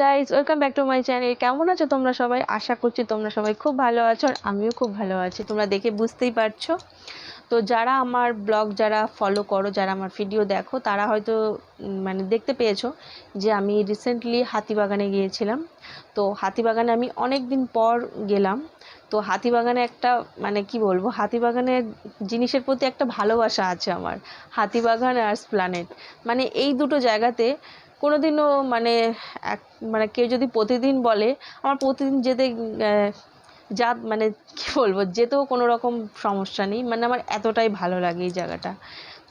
Guys welcome back to my channel কেমন আছো তোমরা সবাই? আশা করছি তোমরা সবাই খুব ভালো আছো আর আমিও খুব ভালো আছি। তোমরা দেখে বুঝতেই পারছ। তো যারা আমার ব্লগ যারা ফলো করো, যারা আমার ভিডিও দেখো, তারা হয়তো মানে দেখতে পেয়েছ যে আমি রিসেন্টলি হাতিবাগানে গিয়েছিলাম। তো হাতিবাগানে আমি অনেক দিন পর গেলাম। তো হাতিবাগানে একটা মানে কি বলব হাতিবাগানের জিনিসের প্রতি একটা ভালোবাসা আছে আমার। হাতিবাগান আর স্প্লানেট মানে এই দুটো জায়গাতে কোনোদিনও মানে এক মানে কেউ যদি প্রতিদিন বলে, আমার প্রতিদিন যেতে যা মানে কি বলব, যেতেও কোনো রকম সমস্যা নেই। মানে আমার এতটাই ভালো লাগে এই জায়গাটা।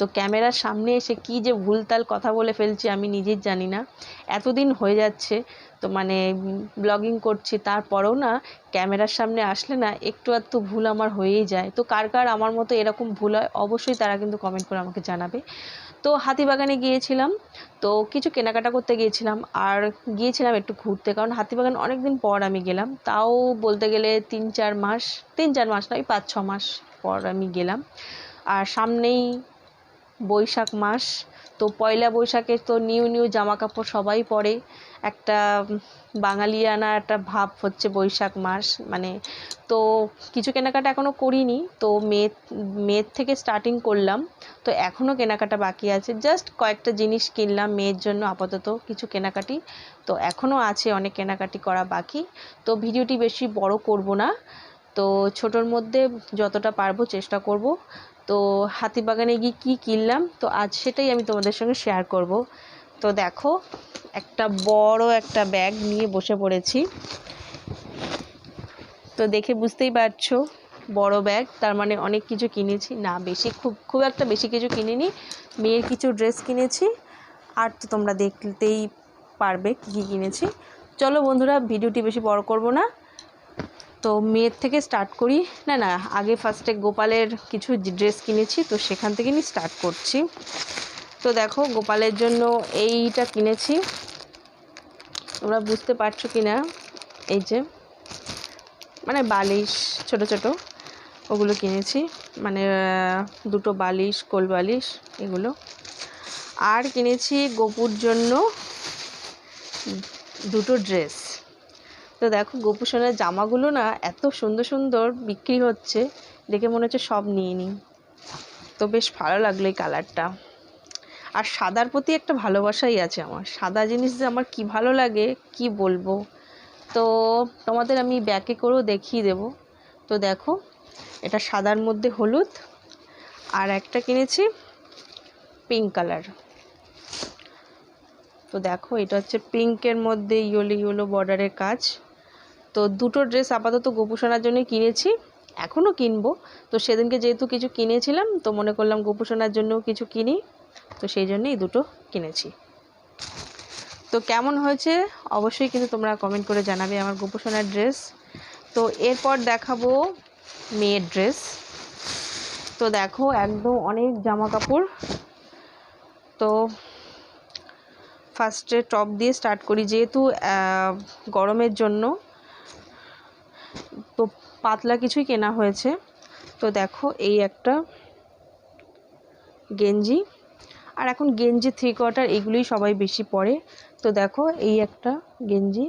তো ক্যামেরার সামনে এসে কি যে ভুলতাল কথা বলে ফেলছি আমি নিজেই জানি না। এতদিন হয়ে যাচ্ছে, তো মানে ব্লগিং করছি, তারপরেও না ক্যামেরার সামনে আসলে না একটু আধটু ভুল আমার হয়েই যায়। তো কার কার আমার মতো এরকম ভুল হয় অবশ্যই তারা কিন্তু কমেন্ট করে আমাকে জানাবে। তো হাতিবাগানে গিয়েছিলাম, তো কিছু কেনাকাটা করতে গিয়েছিলাম আর গিয়েছিলাম একটু ঘুরতে কারণ হাতিবাগান অনেক দিন পর আমি গেলাম। তাও বলতে গেলে তিন চার মাস, তিন চার মাস নয় পাঁচ ছ মাস পর আমি গেলাম। আর সামনেই বৈশাখ মাস। তো পয়লা বৈশাখে তো নিউ নিউ জামা কাপড় সবাই পরে। একটা বাঙালিয়ানা একটা ভাব হচ্ছে বৈশাখ মাস মানে তো কিছু কেনাকাটা এখনও করিনি। তো মে মেয়ের থেকে স্টার্টিং করলাম। তো এখনও কেনাকাটা বাকি আছে। জাস্ট কয়েকটা জিনিস কিনলাম মেয়ের জন্য আপাতত কিছু কেনাকাটি। তো এখনও আছে অনেক কেনাকাটি করা বাকি। তো ভিডিওটি বেশি বড় করব না। তো ছোটোর মধ্যে যতটা পারব চেষ্টা করব। তো হাতিবাগানে গিয়ে কী কিনলাম? তো আজ সেটাই আমি তোমাদের সঙ্গে শেয়ার করব। তো দেখো, একটা বড় একটা ব্যাগ নিয়ে বসে পড়েছি। তো দেখে বুঝতেই পারছ, বড় ব্যাগ তার মানে অনেক কিছু কিনেছি। না, বেশি, খুব খুব একটা বেশি কিছু কিনিনি। মেয়ের কিছু ড্রেস কিনেছি। আর তো তোমরা দেখতেই পারবে কী কী কিনেছি। চলো বন্ধুরা ভিডিওটি বেশি বড় করব না। তো মেয়ের থেকে স্টার্ট করি। না না, আগে ফার্স্টে গোপালের কিছু ড্রেস কিনেছি, তো সেখান থেকে নিয়ে স্টার্ট করছি। তো দেখো, গোপালের জন্য এইটা কিনেছি। তোমরা বুঝতে পারছ কি না এই যে মানে বালিশ, ছোট ছোট, ওগুলো কিনেছি। মানে দুটো বালিশ, কোল বালিশ, এগুলো। আর কিনেছি গোপুর জন্য দুটো ড্রেস তো দেখো গোপু সোনার জামাগুলো না এত সুন্দর সুন্দর বিক্রি হচ্ছে, দেখে মনে হচ্ছে সব নিয়ে নিই। তো বেশ ভালো লাগল এই কালারটা। আর সাদার প্রতি একটা ভালোবাসাই আছে আমার। সাদা জিনিস যে আমার কি ভালো লাগে, কি বলব? তো তোমাদের আমি ব্যাকে করেও দেখিয়ে দেব। তো দেখো, এটা সাদার মধ্যে হলুদ, আর একটা কিনেছি পিঙ্ক কালার তো দেখো, এটা হচ্ছে পিঙ্কের মধ্যে ইয়োলো ইয়োলো বর্ডারের কাজ। তো দুটো ড্রেস আপাতত গোপুসোনার জন্য কিনেছি এখনও কিনবো। তো সেদিনকে যেহেতু কিছু কিনেছিলাম, তো মনে করলাম গোপুসোনার জন্যও কিছু কিনি, তো সেই জন্য এই দুটো কিনেছি। তো কেমন হয়েছে? অবশ্যই কিন্তু তোমরা কমেন্ট করে জানাবে আমার গোপুসোনার ড্রেস তো এরপর দেখাবো মেয়ের ড্রেস তো দেখো, একদম অনেক জামা কাপড় তো ফার্স্টে টপ দিয়ে স্টার্ট করি, যেহেতু গরমের জন্য। তো পাতলা কিছুই কেনা হয়েছে। তো দেখো, এই একটা গেঞ্জি। আর এখন গেঞ্জি থ্রি কোয়ার্টার এগুলোই সবাই বেশি পরে। তো দেখো, এই একটা গেঞ্জি।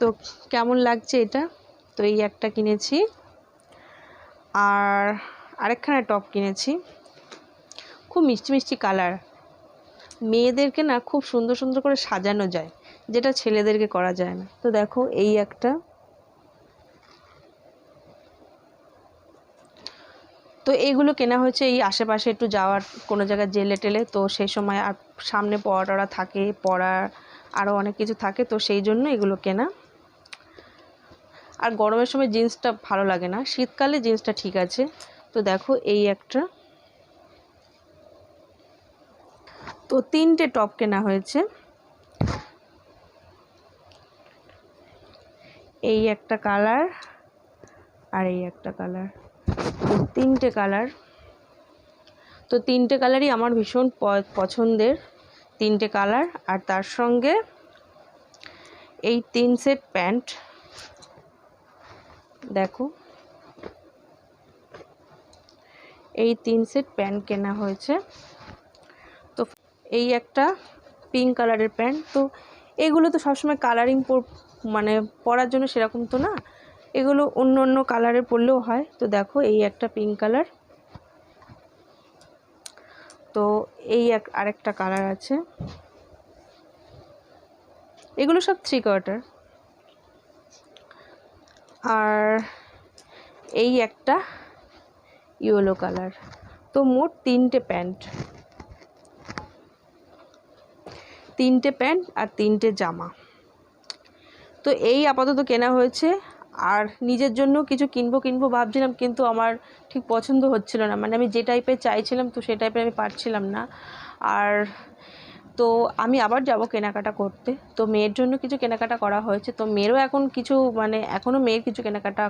তো কেমন লাগছে এটা? তো এই একটা কিনেছি। আর আরেকখানা টপ কিনেছি। খুব মিষ্টি মিষ্টি কালার মেয়েদেরকে না খুব সুন্দর সুন্দর করে সাজানো যায়। যেটা ছেলেদেরকে করা যায় না। তো দেখো, এই একটা। তো এইগুলো কেনা হয়েছে এই আশেপাশে একটু যাওয়ার কোনো জায়গায় জেলে টেলে। তো সেই সময় আর সামনে পড়া টড়া থাকে পড়ার আরও অনেক কিছু থাকে। তো সেই জন্য এগুলো কেনা। আর গরমের সময় জিন্সটা ভালো লাগে না। শীতকালে জিন্সটা ঠিক আছে। তো দেখো, এই একটা। তো তিনটে টপ কেনা হয়েছে। এই একটা কালার আর এই একটা কালার। তিনটে কালার। তো তিনটে কালারই আমার ভীষণ পছন্দের তিনটে কালার। আর তার সঙ্গে এই তিন সেট প্যান্ট। দেখো। এই তিন সেট প্যান্ট কেনা হয়েছে। তো এই একটা পিঙ্ক কালারের প্যান্ট। তো এগুলো তো সবসময় কালারিং মানে পরার জন্য সেরকম তো না। এগুলো অন্য অন্য কালারের পরলেও হয়। তো দেখো, এই একটা পিঙ্ক কালার তো এই এক, আরেকটা কালার আছে। এগুলো সব থ্রি কোয়ার্টার আর এই একটা ইয়েলো কালার তো মোট তিনটে প্যান্ট। তিনটে প্যান্ট আর তিনটে জামা। তো এই আপাতত কেনা হয়েছে। আর নিজের জন্য কিছু কিনবো কিনবো ভাবছিলাম, কিন্তু আমার ঠিক পছন্দ হচ্ছিল না। মানে আমি যে টাইপের চাইছিলাম, তো সেই টাইপের আমি পারছিলাম না। আর তো আমি আবার যাব কেনাকাটা করতে। তো মেয়ের জন্য কিছু কেনাকাটা করা হয়েছে। তো মেয়েরও এখন কিছু মানে এখনও মেয়ের কিছু কেনাকাটা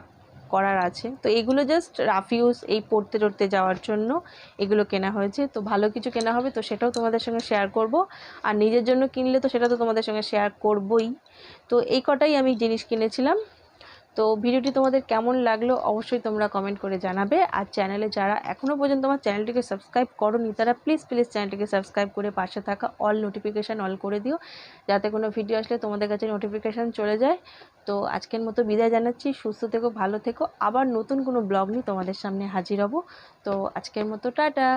করার আছে। তো এগুলো জাস্ট রাফ ইউজ এই পড়তে টড়তে যাওয়ার জন্য এগুলো কেনা হয়েছে। তো ভালো কিছু কেনা হবে তো সেটাও তোমাদের সঙ্গে শেয়ার করব। আর নিজের জন্য কিনলে তো সেটা তো তোমাদের সঙ্গে শেয়ার করবই। তো এই কটাই আমি জিনিস কিনেছিলাম। তো ভিডিওটি তোমাদের কেমন লাগল অবশ্যই তোমরা কমেন্ট করে জানাবে। আর চ্যানেলে যারা এখনও পর্যন্ত আমার চ্যানেলটিকে সাবস্ক্রাইব করোনি, তারা প্লিজ প্লিজ চ্যানেলটিকে সাবস্ক্রাইব করে পাশে থাকা অল নোটিফিকেশান অল করে দিও, যাতে কোনো ভিডিও আসলে তোমাদের কাছে নোটিফিকেশান চলে যায়। তো আজকের মতো বিদায় জানাচ্ছি, সুস্থ থেকো, ভালো থেকো, আবার নতুন কোনো ব্লগ নিয়ে তোমাদের সামনে হাজির হব। তো আজকের মতো টাটা।